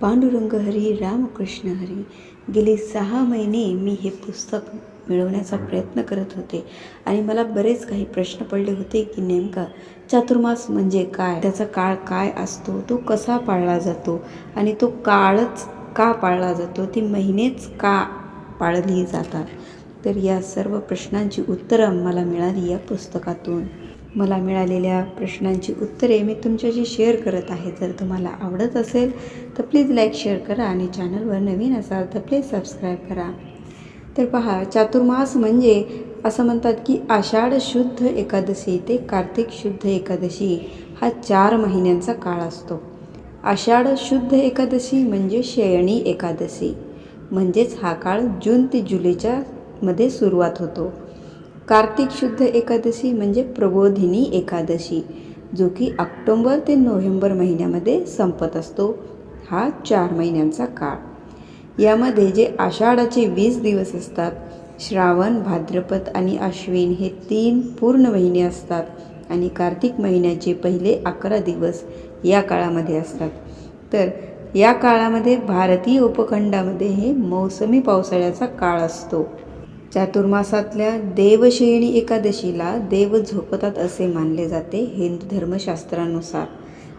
पांडुरंग हरी रामकृष्ण हरी. गेली सहा महिने मी हे पुस्तक मिळवण्याचा प्रयत्न करत होते आणि मला बरेच काही प्रश्न पडले होते की नेमका चातुर्मास म्हणजे काय? त्याचा काळ काय असतो? तो कसा पाळला जातो? आणि तो काळच का पाळला जातो? ती महिनेच का पाळली जातात? तर या सर्व प्रश्नांची उत्तरं मला मिळाली या पुस्तकातून. मला मिळालेल्या प्रश्नांची उत्तरे मी तुमच्याशी शेअर करत आहे. जर तुम्हाला आवडत असेल तर प्लीज लाईक शेअर करा आणि चॅनलवर नवीन असाल तर प्लीज सबस्क्राईब करा. तर पहा चातुर्मास म्हणजे असं म्हणतात की आषाढ शुद्ध एकादशी ते कार्तिक शुद्ध एकादशी हा चार महिन्यांचा काळ असतो. आषाढ शुद्ध एकादशी म्हणजे शयणी एकादशी. म्हणजेच हा काळ जून ते जुलैच्या मध्ये सुरुवात होतो. कार्तिक शुद्ध एकादशी म्हणजे प्रबोधिनी एकादशी जो की ऑक्टोंबर ते नोव्हेंबर महिन्यामध्ये संपत असतो. हा चार महिन्यांचा काळ. यामध्ये जे आषाढाचे वीस दिवस असतात श्रावण भाद्रपद आणि अश्विन हे तीन पूर्ण महिने असतात आणि कार्तिक महिन्याचे पहिले अकरा दिवस या काळामध्ये असतात. तर या काळामध्ये भारतीय उपखंडामध्ये हे मौसमी पावसाळ्याचा काळ असतो. चातुर्मासातल्या देवशयनी एकादशीला देव झोपतात असे मानले जाते हिंदू धर्मशास्त्रानुसार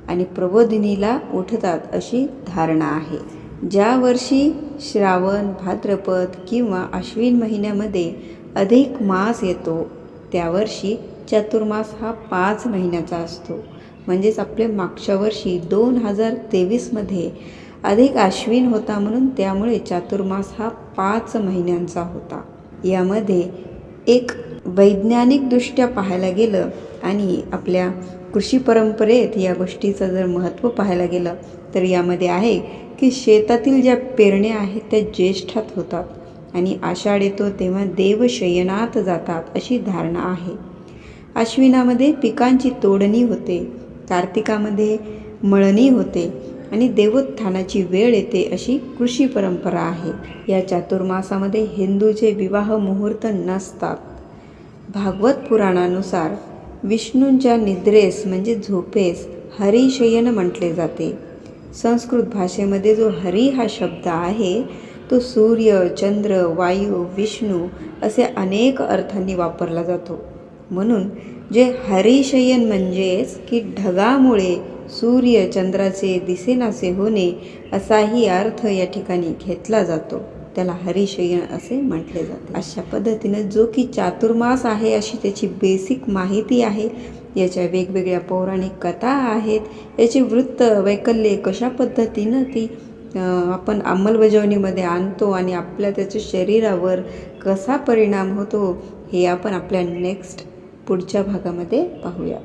आणि प्रबोधिनीला उठतात अशी धारणा आहे. ज्या वर्षी श्रावण भाद्रपद किंवा अश्विन महिन्यामध्ये अधिक मास येतो त्या वर्षी चातुर्मास हा पाच महिन्याचा असतो. म्हणजेच आपले मागच्या वर्षी दोन हजार तेवीसमध्ये अधिक अश्विन होता म्हणून त्यामुळे चातुर्मास हा पाच महिन्यांचा होता. यामध्ये एक वैज्ञानिकदृष्ट्या पाहायला गेलं आणि आपल्या कृषी परंपरेत या गोष्टीचं जर महत्त्व पाहायला गेलं तर यामध्ये आहे की शेतातील ज्या पेरण्या आहेत त्या ज्येष्ठात होतात आणि आषाढ येतो तेव्हा देवशयनात जातात अशी धारणा आहे. अश्विनामध्ये पिकांची तोडणी होते कार्तिकामध्ये मळणी होते आणि देवोत्थानाची वेळ येते अशी कृषी परंपरा आहे. या चातुर्मासामध्ये हिंदूचे विवाह मुहूर्त नसतात. भागवत पुराणानुसार विष्णूंच्या निद्रेस म्हणजे झोपेस हरिशयन म्हटले जाते. संस्कृत भाषेमध्ये जो हरी हा शब्द आहे तो सूर्य चंद्र वायू विष्णू असे अनेक अर्थांनी वापरला जातो. म्हणून जे हरिशयन म्हणजेच की ढगामुळे सूर्य चंद्राचे दिसेनासे होणे असाही अर्थ या ठिकाणी घेतला जातो. त्याला हरिशयन असे म्हटले जाते. अशा पद्धतीनं जो की चातुर्मास आहे अशी त्याची बेसिक माहिती आहे. याच्या वेगवेगळ्या पौराणिक कथा आहेत. याची वृत्त वैकल्ये कशा पद्धतीनं ती आपण अंमलबजावणीमध्ये आणतो आणि आपल्या त्याच्या शरीरावर कसा परिणाम होतो हे आपण आपल्या नेक्स्ट पुढच्या भागामध्ये पाहूया.